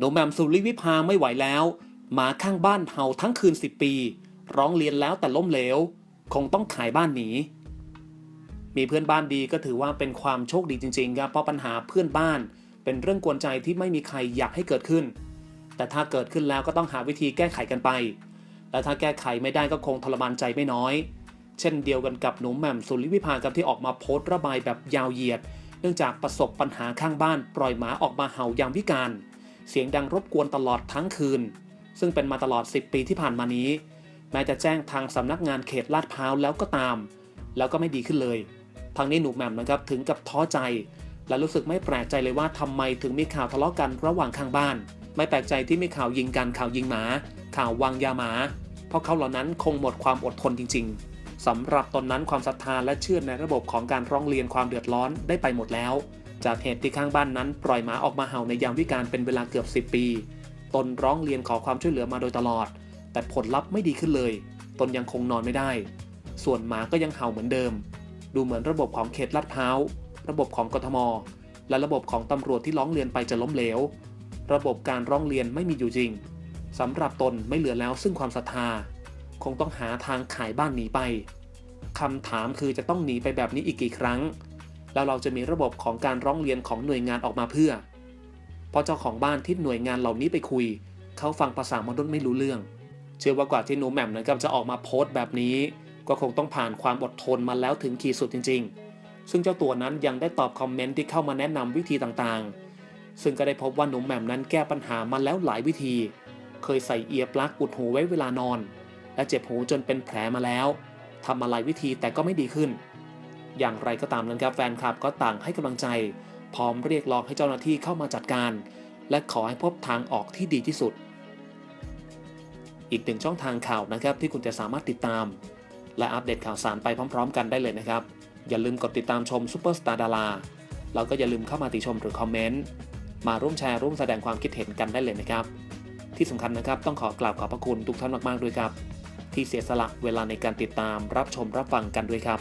หนูแหม่มสุริวิภาไม่ไหวแล้วหมาข้างบ้านเห่าทั้งคืนสิบปี ร้องเรียนแล้วแต่ล้มเหลว คงต้องขายบ้านหนีมีเพื่อนบ้านดีก็ถือว่าเป็นความโชคดีจริงๆครับเพราะปัญหาเพื่อนบ้าน เป็นเรื่องกวนใจที่ไม่มีใครอยากให้เกิดขึ้น แต่ถ้าเกิดขึ้นแล้วก็ต้องหาวิธีแก้ไขกันไป และถ้าแก้ไขไม่ได้ก็คงทรมานใจไม่น้อย เช่นเดียวกันกับหนูแหม่มสุริวิภาครับที่ออกมาโพสต์ระบายแบบยาวเหยียด เนื่องจากประสบปัญหาข้างบ้าน ปล่อยหมาออกมาเห่ายามวิการ เสียงดังรบกวนตลอดทั้งคืน ซึ่งเป็นมาตลอด 10 ปีที่ผ่านมานี้ แม้จะแจ้งทางสำนักงานเขตลาดพร้าวแล้วก็ตาม แล้วก็ไม่ดีขึ้นเลยทางนี้หนูแหม่มนะครับถึงกับท้อใจ และรู้สึกไม่แปลกใจเลยว่าทำไมถึงมีข่าวทะเลาะกันระหว่างข้างบ้าน ไม่แปลกใจที่มีข่าวยิงกันข่าวยิงหมา ข่าววางยาหมา เพราะเขาเหล่านั้นคงหมดความอดทนจริง ๆสำหรับตนนั้นความศรัทธาและเชื่อในระบบของการร้องเรียนความเดือดร้อนได้ไปหมดแล้ว จากเหตุที่ข้างบ้านนั้นปล่อยหมาออกมาเห่าในยามวิการเป็นเวลาเกือบ 10 ปี ตนร้องเรียนขอความช่วยเหลือมาโดยตลอด แต่ผลลัพธ์ไม่ดีขึ้นเลย ตนยังคงนอนไม่ได้ ส่วนหมาก็ยังเห่าเหมือนเดิม ดูเหมือนระบบของเขตลาดพร้าวระบบของกทม และระบบของตำรวจที่ร้องเรียนไปจะล้มเหลว ระบบการร้องเรียนไม่มีอยู่จริงสำหรับตนไม่เหลือแล้วซึ่งความศรัทธา คงต้องหาทางขายบ้านหนีไปคำถามคือจะต้องหนีไปแบบนี้อีกกี่ครั้ง แล้วเราจะมีระบบของการร้องเรียนของหน่วยงานออกมาเพื่อเพราะเจ้าของบ้านที่หน่วยงานเหล่านี้ไปคุย เขาฟังภาษามนุษย์ไม่รู้เรื่อง เชื่อว่ากว่าที่หนูแหม่มนะครับจะออกมาโพสต์แบบนี้ ก็คงต้องผ่านความอดทนมาแล้วถึงขีดสุดจริง ๆ ซึ่งเจ้าตัวนั้นยังได้ตอบคอมเมนต์ที่เข้ามาแนะนำวิธีต่างๆ ซึ่งก็ได้พบว่าหนูแหม่มนั้นแก้ปัญหามาแล้วหลายวิธี เคยใส่เอียร์ปลั๊กอุดหูไว้เวลานอน และเจ็บหูจนเป็นแผลมาแล้วทำมาหลายวิธีแต่ก็ไม่ดีขึ้น อย่างไรก็ตามนั้นครับแฟนคลับก็ต่างให้กำลังใจ พร้อมเรียกร้องให้เจ้าหน้าที่เข้ามาจัดการ และขอให้พบทางออกที่ดีที่สุด อีกหนึ่งช่องทางข่าวนะครับที่คุณจะสามารถติดตาม และอัปเดตข่าวสารไปพร้อม ๆ กันได้เลยนะครับ อย่าลืมกดติดตามชมซูเปอร์สตาร์ดาราแล้วก็อย่าลืมเข้ามาติชมหรือคอมเมนต์มาร่วมแชร์ร่วมแสดงความคิดเห็นกันได้เลยนะครับ ที่สำคัญนะครับต้องขอกราบขอบพระคุณทุกท่านมากๆด้วยครับ ที่เสียสละเวลาในการติดตามรับชมรับฟังกันด้วยครับ